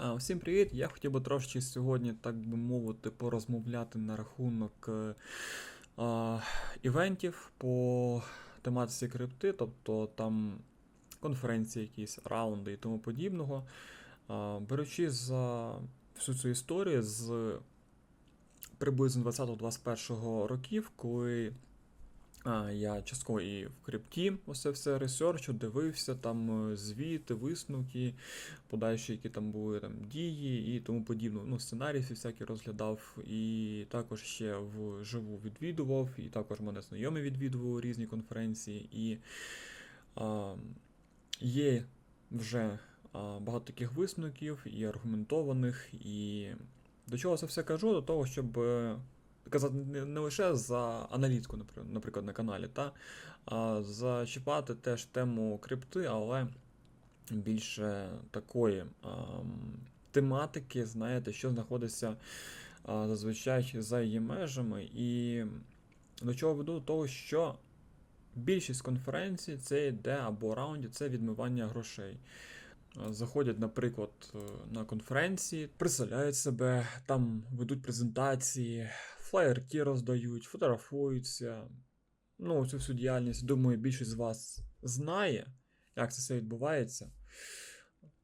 Всім привіт! Я хотів би трошки сьогодні, так би мовити, порозмовляти на рахунок е, а, івентів по тематиці крипти, тобто там конференції, якісь раунди і тому подібного. А, беручи за всю цю історію з приблизно 20-21 років, коли я частково і в крипті усе все ресерчу, дивився, там е, звіти, висновки, подальші, які там були там дії і тому подібне. Ну, сценарії всякі розглядав, і також ще вживу відвідував, і також мене знайомі відвідували різні конференції. І а, є вже а, багато таких висновків і аргументованих, і до чого це все кажу? До того, щоб е, казати не, лише за аналітику, наприклад, на каналі, та, а зачіпати теж тему крипти, але більше такої ам, тематики, знаєте, що знаходиться а, зазвичай за її межами. І до чого веду? Того, що більшість конференцій це йде або раундів, це відмивання грошей. Заходять, наприклад, е, на конференції, представляють себе, там ведуть презентації, флаєрки роздають, фотографуються. Ну, цю всю діяльність, думаю, більшість з вас знає, як це все відбувається.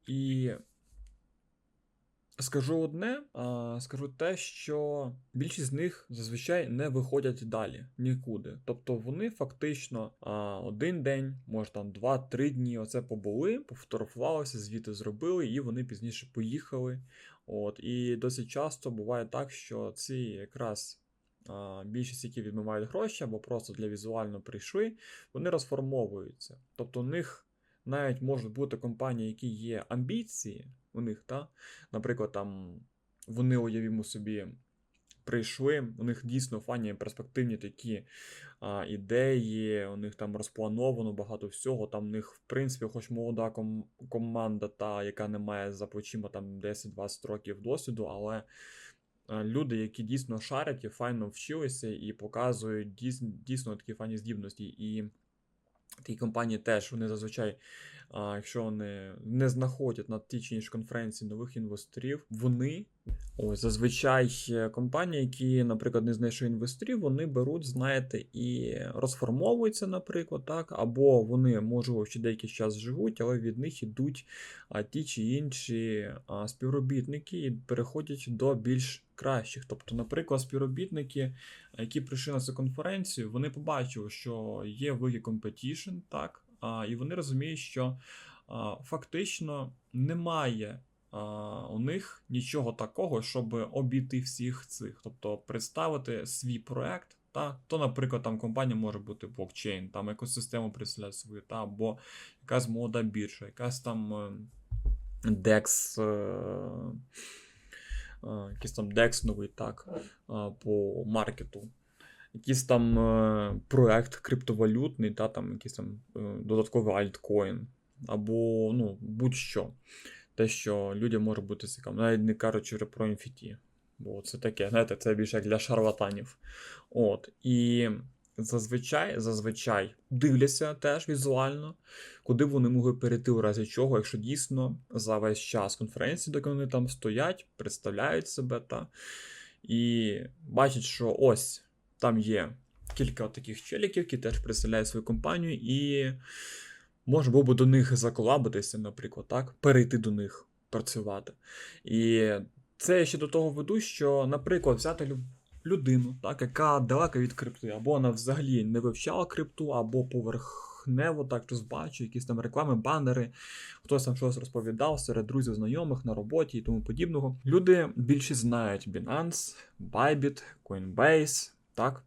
І скажу одне, скажу те, що більшість з них зазвичай не виходять далі нікуди. Тобто вони фактично один день, може там два-три дні оце побули, пофотографувалися, звіти зробили, і вони пізніше поїхали. От, і досить часто буває так, що ці якраз а, більшість, які відмивають гроші або просто для візуально прийшли, вони розформовуються. Тобто у них навіть можуть бути компанії, які є амбіції у них, та? наприклад, там вони уявімо собі. Прийшли, у них дійсно фані перспективні такі а, ідеї, у них там розплановано багато всього. Там у них, в принципі, хоч молода ком- команда, та, яка не має за плечима там 10-20 років досвіду, але люди, які дійсно шарять і файно вчилися і показують дійсно, дійсно такі файні здібності. І такі компанії теж вони зазвичай, а, якщо вони не знаходять на тій чи іншій конференції нових інвесторів, вони ось зазвичай компанії, які, наприклад, не знайшли інвесторів, вони беруть, знаєте, і розформовуються, наприклад, так, або вони, можливо, ще деякий час живуть, але від них ідуть ті чи інші співробітники і переходять до більш кращих. Тобто, наприклад, співробітники, які прийшли на цю конференцію, вони побачили, що є великий компетішн, так, і вони розуміють, що а, фактично немає а, у них нічого такого, щоб обійти всіх цих, тобто представити свій проект. Та, то, наприклад, там компанія може бути блокчейн, там екосистему представляє свою, та, або якась молода біржа, якась там е, DEX, е, е, якийсь там DEX новий, так, по маркету. Якийсь там е, проект криптовалютний, та, там якийсь там е, додатковий альткоін, або ну, будь-що. Те, що людям може бути цікаво, навіть не кажучи про NFT. Бо це таке, знаєте, це більше як для шарлатанів. От. І зазвичай, зазвичай дивляться теж візуально, куди вони могли перейти у разі чого, якщо дійсно за весь час конференції, доки вони там стоять, представляють себе та і бачать, що ось там є кілька таких челіків, які теж представляють свою компанію, і можна було б до них заколабитися, наприклад, так, перейти до них працювати. І це я ще до того веду, що, наприклад, взяти людину, так, яка далека від крипти, або вона взагалі не вивчала крипту, або поверхнево так щось бачу, якісь там реклами, банери, хтось там щось розповідав серед друзів, знайомих на роботі і тому подібного. Люди більше знають Binance, Bybit, Coinbase, так.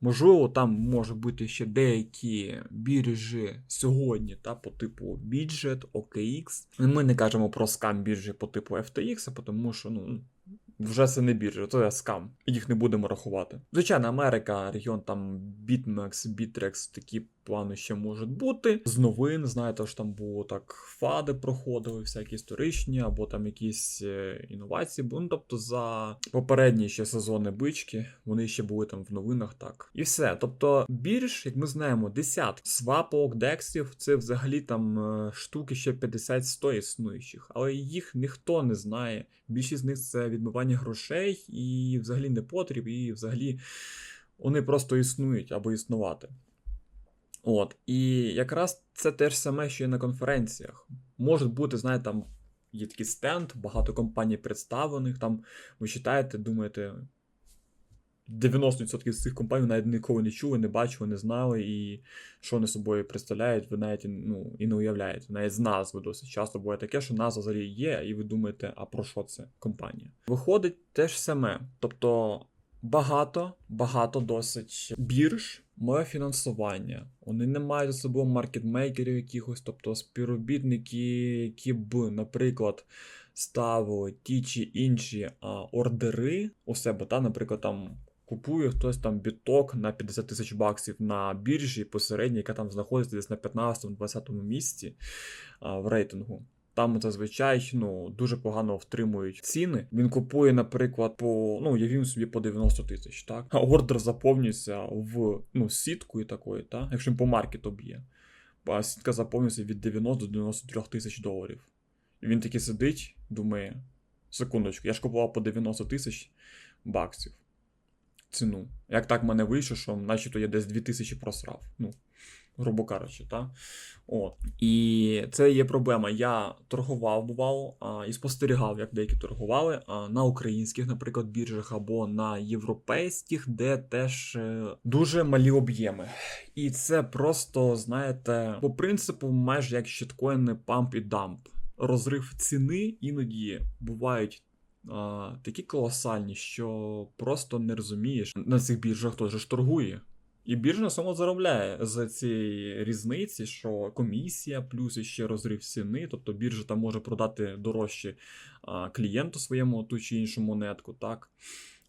Можливо, там може бути ще деякі біржі сьогодні, та, по типу Bidget, OKX. Ми не кажемо про скам біржі по типу FTX, тому що ну, вже це не біржа, це скам. Їх не будемо рахувати. Звичайно, Америка, регіон там BitMEX, Bittrex, такі плани ще можуть бути. З новин, знаєте, що там було так фади проходили, всякі історичні, або там якісь е, інновації. Ну, тобто за попередні ще сезони бички, вони ще були там в новинах, так. І все. Тобто, бірж, як ми знаємо, десятки свапок, дексів, це взагалі там е, штуки ще 50-100 існуючих, але їх ніхто не знає. Більшість з них це відмивання грошей і взагалі не потріб, і взагалі вони просто існують або існувати. От, і якраз це те ж саме, що і на конференціях. Може бути, знаєте, там є такий стенд, багато компаній представлених. Там ви читаєте, думаєте, 90% з цих компаній навіть ніколи не чули, не бачили, не знали, і що вони собою представляють, ви навіть ну, і не уявляєте. Навіть з назви досить часто буває таке, що назва взагалі є, і ви думаєте, а про що це компанія? Виходить те ж саме. Тобто багато, багато досить бірж має фінансування. Вони не мають за собою маркетмейкерів якихось, тобто співробітники, які б, наприклад, ставили ті чи інші а, ордери у себе, та, наприклад, там. Купує хтось там біток на 50 тисяч баксів на біржі посередній, яка там знаходиться десь на 15-20 місці а, в рейтингу. Там зазвичай ну, дуже погано втримують ціни. Він купує, наприклад, по ну, уявімо собі по 90 тисяч, так? А ордер заповнюється в ну, сітку і такої, так? Якщо він по маркету б'є. А сітка заповнюється від 90 до 93 тисяч доларів. І він такий сидить, думає: секундочку, я ж купував по 90 тисяч баксів ціну. Як так в мене вийшло, що начебто я десь 2000 просрав. Ну, грубо кажучи, так? От. І це є проблема. Я торгував, бував а, і спостерігав, як деякі торгували а, на українських, наприклад, біржах або на європейських, де теж е, дуже малі об'єми. І це просто, знаєте, по принципу, майже як щиткоїни памп і дамп. Розрив ціни іноді бувають такі колосальні, що просто не розумієш на цих біржах хто ж торгує. І біржа на само заробляє з цієї різниці, що комісія, плюс ще розрив ціни, тобто біржа там може продати дорожче клієнту своєму ту чи іншу монетку, так.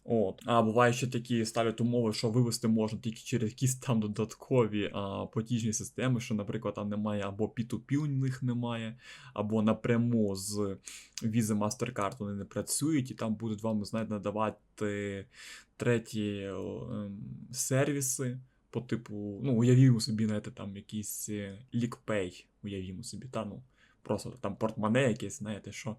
От. А буває ще такі ставлять умови, що вивести можна тільки через якісь там додаткові а, платіжні системи, що, наприклад, там немає або P2P у них немає, або напряму з Visa MasterCard вони не працюють, і там будуть вам, знаєте, надавати треті ем, сервіси. По типу, ну, уявімо собі, знаєте, там якийсь лікпей, уявімо собі, та ну, просто там портмоне якесь, знаєте, що.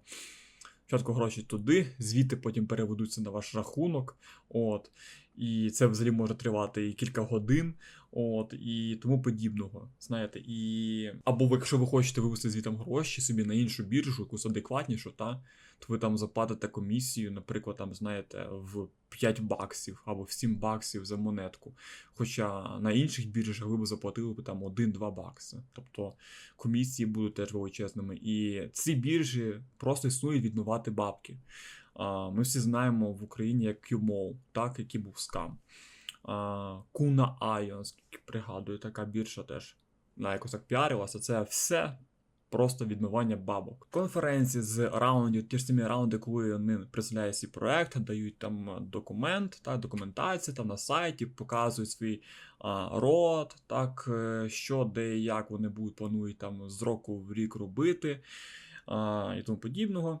Спочатку гроші туди, звідти потім переведуться на ваш рахунок. От. І це взагалі може тривати і кілька годин, от, і тому подібного. Знаєте, і або ви, якщо ви хочете вивести звітом гроші собі на іншу біржу, якусь адекватнішу, та, то ви там заплатите комісію, наприклад, там, знаєте, в 5 баксів або в 7 баксів за монетку. Хоча на інших біржах ви б заплатили б там 1-2 бакси. Тобто комісії будуть теж величезними. І ці біржі просто існують відмивати бабки. Ми всі знаємо в Україні як QMall, так, який був скам. Kuna Io, наскільки пригадую, така біржа теж на якось так піарилася. Це все просто відмивання бабок. Конференції з раундів, ті ж самі раунди, коли вони представляють свій проект, дають там документ, так, документацію там на сайті, показують свій а, рот, так, е, що, де і як вони будуть планують там з року в рік робити а, і тому подібного.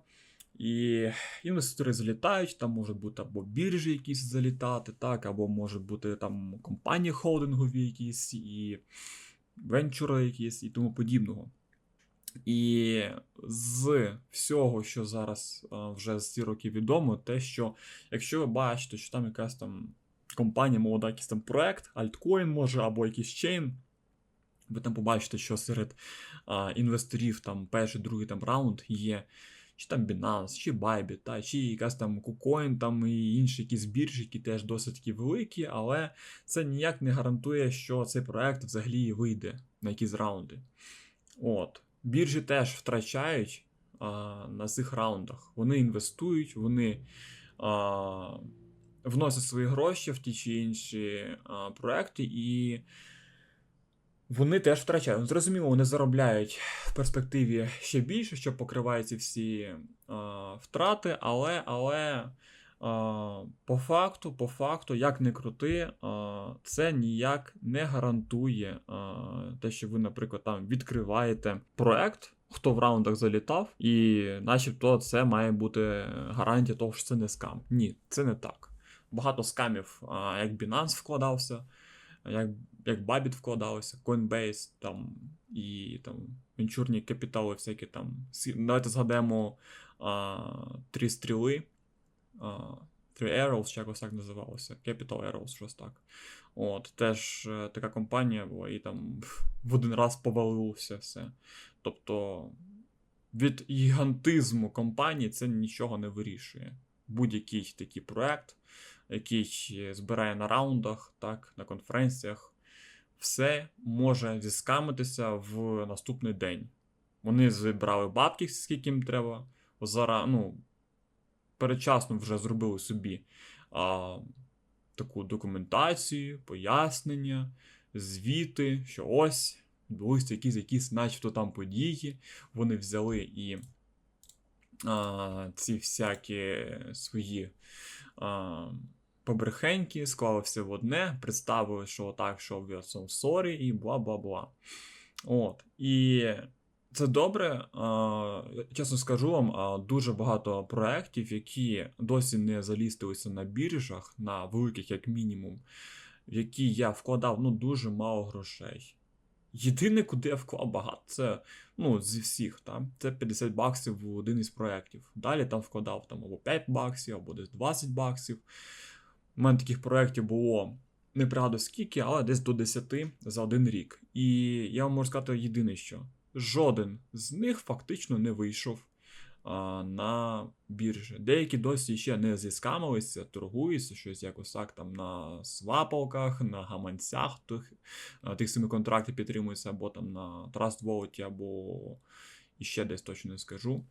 І інвестори залітають, там можуть бути або біржі якісь залітати, так, або можуть бути там компанії холдингові якісь, і венчури якісь і тому подібного. І з всього, що зараз а, вже з ці роки відомо, те, що якщо ви бачите, що там якась там компанія, молода, якийсь там проект, альткоін може, або якийсь чейн, ви там побачите, що серед а, інвесторів там перший, другий там раунд є чи там Binance, чи Bybit, та, чи якась там KuCoin, там і інші якісь біржі, які теж досить великі, але це ніяк не гарантує, що цей проект взагалі вийде на якісь раунди. От. Біржі теж втрачають а, на цих раундах. Вони інвестують, вони а, вносять свої гроші в ті чи інші а, проекти і. Вони теж втрачають. Ну, Зрозуміло, вони заробляють в перспективі ще більше, що покривають ці всі а, втрати, але але а, по факту, по факту, як не крути, а, це ніяк не гарантує а, те, що ви, наприклад, там відкриваєте проект. Хто в раундах залітав, і начебто це має бути гарантія того, що це не скам. Ні, це не так. Багато скамів, як Binance вкладався, як як Bybit вкладався, Coinbase там і там венчурні капітали, всякі там. Давайте згадаємо а, три стріли. А, Three Arrows, чи якось так називалося. Capital Arrows, щось так. От, Теж е, така компанія була, і там в один раз повалилося все. Тобто від гігантизму компанії це нічого не вирішує. Будь-який такий проект, який збирає на раундах, так, на конференціях, все може зіскамитися в наступний день. Вони зібрали бабки, скільки їм треба. Зараз, ну, передчасно вже зробили собі а, таку документацію, пояснення, звіти, що ось відбулися якісь якісь начебто там події. Вони взяли і а, ці всякі свої а, побрехеньки, склали в одне, представили, що так, що в сорі, і бла бла бла. От. І це добре. Чесно скажу вам, дуже багато проєктів, які досі не залістилися на біржах, на великих, як мінімум, в які я вкладав ну, дуже мало грошей. Єдине, куди я вклав багато, це ну, зі всіх, там, це 50 баксів в один із проєктів. Далі там вкладав там, або 5 баксів, або десь 20 баксів. У мене таких проєктів було не правда скільки, але десь до 10 за один рік. І я вам можу сказати єдине, що жоден з них фактично не вийшов а, на біржі. Деякі досі ще не зіскамилися, торгуються щось якось так там на свапалках, на гаманцях тих, тих самих контрактів підтримуються, або там на Trust Wallet, або іще десь точно не скажу.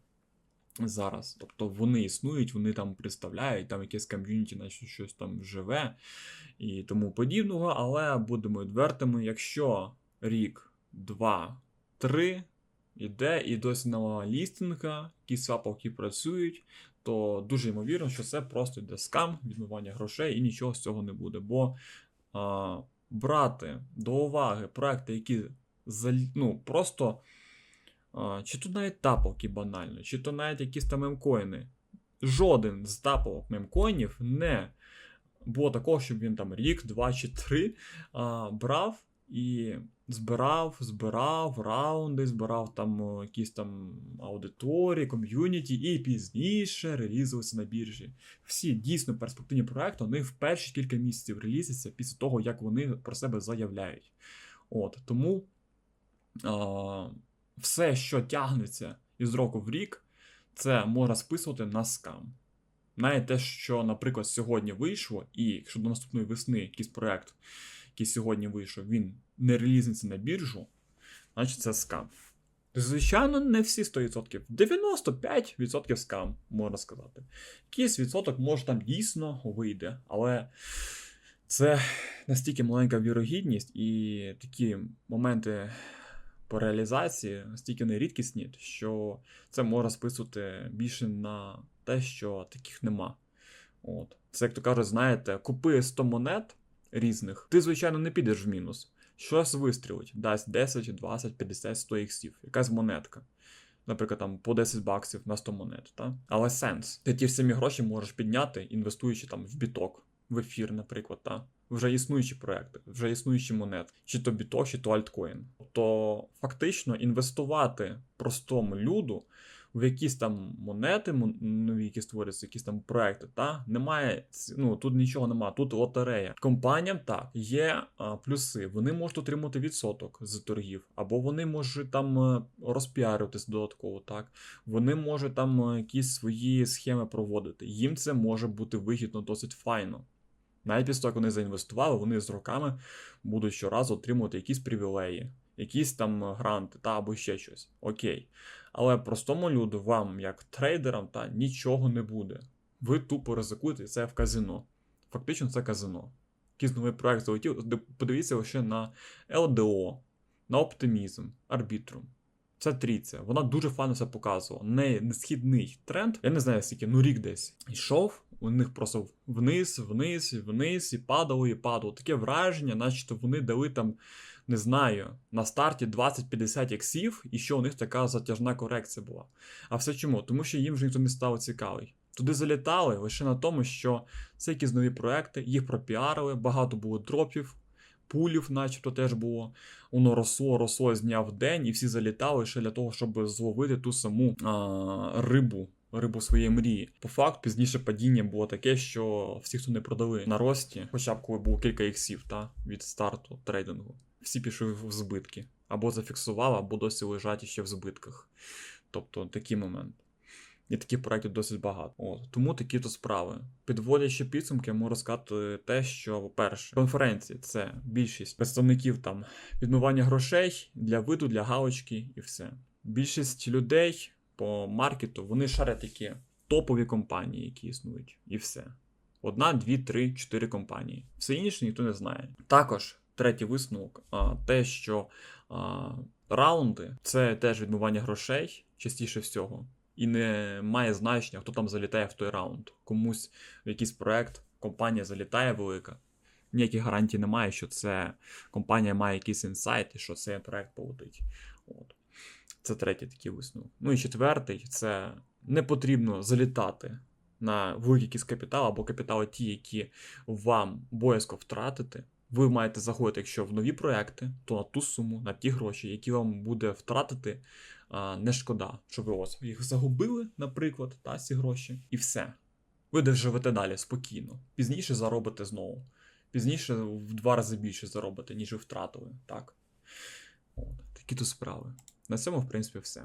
Зараз, тобто вони існують, вони там представляють, там якесь ком'юніті, наче щось там живе і тому подібного. Але будемо відвертими, якщо рік, два, 3 іде і досі нова лістинга, якісь свапалки працюють, то дуже ймовірно, що це просто йде скам, відмивання грошей і нічого з цього не буде. Бо а, брати до уваги проекти, які ну, просто. Чи то навіть тапалки банально, чи то навіть якісь там мемкоїни. Жоден з тапалок мемкоїнів не було такого, щоб він там рік, два чи три а, брав і збирав, збирав раунди, збирав там якісь там аудиторії, ком'юніті, і пізніше релізувався на біржі. Всі дійсно перспективні проекти вони в перші кілька місяців релізяться після того, як вони про себе заявляють. От Тому а, все, що тягнеться із року в рік, це можна списувати на скам. Навіть те, що, наприклад, сьогодні вийшло, і якщо до наступної весни якийсь проект який сьогодні вийшов, він не релізниця на біржу, значить це скам. Звичайно, не всі 100%. 95% скам, можна сказати. Якийсь відсоток може там дійсно вийде, але це настільки маленька вірогідність і такі моменти по реалізації настільки нерідкісні, що це можна списувати більше на те, що таких нема. От. Це, як то кажуть, знаєте, купи 100 монет різних, ти, звичайно, не підеш в мінус. Щось вистрілить, дасть 10, 20, 50, 100 іксів, якась монетка. Наприклад, там по 10 баксів на 100 монет. Та? Але сенс. Ти ті ж самі гроші можеш підняти, інвестуючи там в біток, в ефір, наприклад, та? Вже існуючі проекти, вже існуючі монети, чи то біток, чи то альткоін. Тобто, фактично, інвестувати простому люду в якісь там монети, нові, які створюються, якісь там проекти. Та немає ну тут нічого немає. Тут лотерея. Компаніям так є а, плюси. Вони можуть отримати відсоток з торгів, або вони можуть там е, розпіарюватись додатково. Так вони можуть там е, якісь свої схеми проводити. Їм це може бути вигідно досить файно. Навіть після того, вони заінвестували, вони з роками будуть щоразу отримувати якісь привілеї, якісь там гранти та або ще щось. Окей. Але простому люду, вам, як трейдерам, та нічого не буде. Ви тупо ризикуєте це в казино. Фактично, це казино. Якийсь новий проект залетів. Подивіться лише на LDO, на оптимізм, арбітрум. Це трійця. Вона дуже файно все показувала. Не східний тренд. Я не знаю, скільки, ну рік десь йшов у них просто вниз, вниз, вниз, і падало, і падало. Таке враження, начебто вони дали там, не знаю, на старті 20-50 іксів, і що у них така затяжна корекція була. А все чому? Тому що їм вже ніхто не став цікавий. Туди залітали лише на тому, що це якісь нові проекти, їх пропіарили, багато було дропів, пулів, начебто теж було. Воно росло, росло з дня в день, і всі залітали лише для того, щоб зловити ту саму а, рибу. Рибу своєї мрії. По факту, пізніше падіння було таке, що всі, хто не продали на рості, хоча б коли було кілька іксів та, від старту трейдингу, всі пішли в збитки. Або зафіксували, або досі лежать ще в збитках. Тобто такий момент. І таких проєктів досить багато. От. Тому такі то справи. Підводячи підсумки, можу сказати те, що, по-перше, конференції це більшість представників там відмивання грошей для виду, для галочки і все. Більшість людей по маркету вони шарять такі топові компанії, які існують, і все. Одна, дві, три, чотири компанії. Все інше ніхто не знає. Також третій висновок, те, що раунди це теж відмивання грошей, частіше всього. І не має значення, хто там залітає в той раунд. Комусь в якийсь проект компанія залітає велика. Ніяких гарантій немає, що це компанія має якийсь інсайт і що цей проект полетить. От. Це третій такий висновок. Ну і четвертий це не потрібно залітати на великий якийсь капітал або капітали ті, які вам боязко втратити. Ви маєте заходити, якщо в нові проекти, то на ту суму, на ті гроші, які вам буде втратити не шкода, щоб ви ось їх загубили, наприклад, та ці гроші, і все. Ви де живете далі спокійно. Пізніше заробите знову. Пізніше в два рази більше заробите, ніж ви втратили. Так. От, такі то справи. На цьому, в принципі, все.